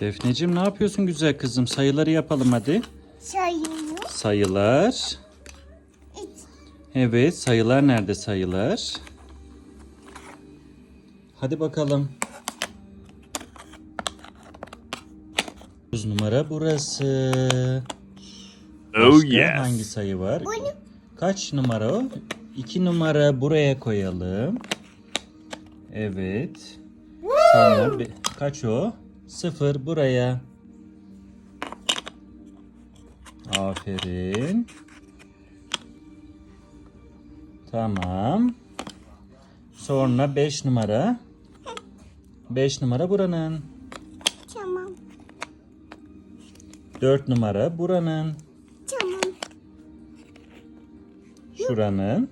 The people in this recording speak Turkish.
Defneciğim ne yapıyorsun güzel kızım? Sayıları yapalım hadi. Sayılar. Üç. Evet sayılar nerede sayılar? Hadi bakalım. 9 numara burası. Oh Başka yes. hangi sayı var? Bunu Kaç numara o? 2 numara buraya koyalım. Evet. Sonra kaç o? 0 buraya. Aferin. Tamam. Sonra 5 numara. 5 numara buranın. tamam. 4 numara buranın. Tamam. Şuranın.